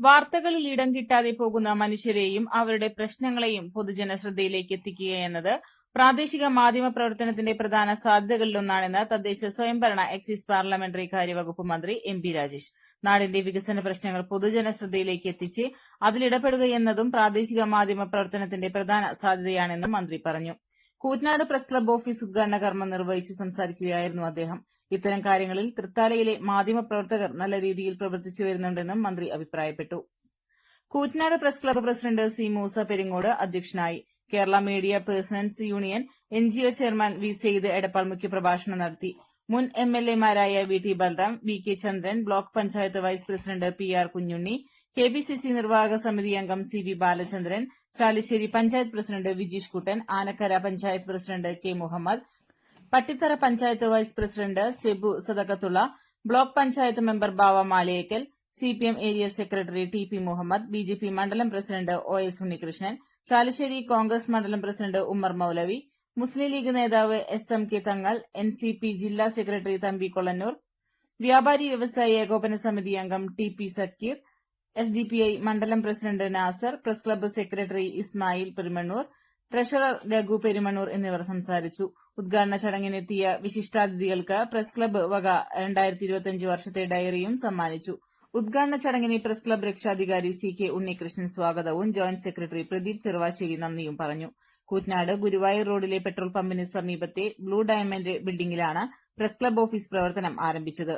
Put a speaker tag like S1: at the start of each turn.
S1: വാർത്തകളിൽ ഇടം കിട്ടാതെ പോകുന്ന മനുഷ്യരെയും അവരുടെ പ്രശ്നങ്ങളെയും പൊതുജന ശ്രദ്ധയിലേക്ക് എത്തിക്കുക എന്നത് പ്രാദേശിക മാധ്യമ പ്രവർത്തനത്തിന്റെ പ്രധാന സാധ്യതകളിലൊന്നാണെന്ന് തദ്ദേശ സ്വയംഭരണ എക്സൈസ് പാർലമെന്ററി കാര്യവകുപ്പ് മന്ത്രി എം പി രാജേഷ്. നാടിന്റെ വികസന പ്രശ്നങ്ങൾ പൊതുജന ശ്രദ്ധയിലേക്ക് എത്തിച്ച് അതിലിടപെടുകയെന്നതും പ്രാദേശിക മാധ്യമ പ്രവർത്തനത്തിന്റെ പ്രധാന സാധ്യതയാണെന്നും മന്ത്രി പറഞ്ഞു. കൂറ്റനാട് പ്രസ് ക്ലബ്ബ് ഓഫീസ് ഉദ്ഘാടന കർമ്മം നിർവഹിച്ച് സംസാരിക്കുകയായിരുന്നു അദ്ദേഹം. ഇത്തരം കാര്യങ്ങളിൽ തൃത്താലയിലെ മാധ്യമ പ്രവർത്തകർ നല്ല രീതിയിൽ പ്രവർത്തിച്ചു വരുന്നുണ്ടെന്നും മന്ത്രി അഭിപ്രായപ്പെട്ടു. Koottanad press club president C Moosa Peringode അധ്യക്ഷനായി. Kerala media persons union NGO chairman V Saeed Edappal മുഖ്യപ്രഭാഷണം നടത്തി. മുൻ M L എമാരായ V T Balram V K Chandran block panchayat vice president P R Kunhunni K P C C നിർവാഹക സമിതി അംഗം C V Balachandran Chalissery panchayat president Vijeesh Kuttan Anakkara panchayat president K Muhammad Pattithara panchayat vice president Sebu Sadakkathulla block panchayat member Bava Maliyekkal C P M area secretary T P Muhammad B J P മണ്ഡലം president O S Unnikrishnan Chalissery Congress മണ്ഡലം president Ummer Moulavi Muslim League നേതാവ് S M K Thangal N C P ജില്ലാ secretary Thampi Kollannur വ്യാപാരി വ്യവസായി ഏകോപന സമിതി അംഗം T P Sakkeer S D P I മണ്ഡലം president Nasar press club secretary Ismail Perumannur treasurer Raghu Perumannur എന്നിവർ സംസാരിച്ചു. ഉദ്ഘാടന ചടങ്ങിനെത്തിയ വിശിഷ്ടാതിഥികൾക്ക് പ്രസ് ക്ലബ്ബ് വക രണ്ടായിരത്തി ഇരുപത്തിയഞ്ച് വർഷത്തെ ഡയറിയും സമ്മാനിച്ചു. ഉദ്ഘാടന ചടങ്ങിനെ പ്രസ് ക്ലബ്ബ് രക്ഷാധികാരി സി കെ ഉണ്ണികൃഷ്ണൻ സ്വാഗതവും ജോയിന്റ് സെക്രട്ടറി പ്രദീപ് ചെറുവാശ്ശേരി നന്ദിയും പറഞ്ഞു. കൂറ്റ്നാട് ഗുരുവായൂർ റോഡിലെ പെട്രോൾ പമ്പിന് സമീപത്തെ ബ്ലൂ ഡയമണ്ട് ബിൽഡിംഗിലാണ് പ്രസ് ക്ലബ് ഓഫീസ് പ്രവർത്തനം ആരംഭിച്ചത്.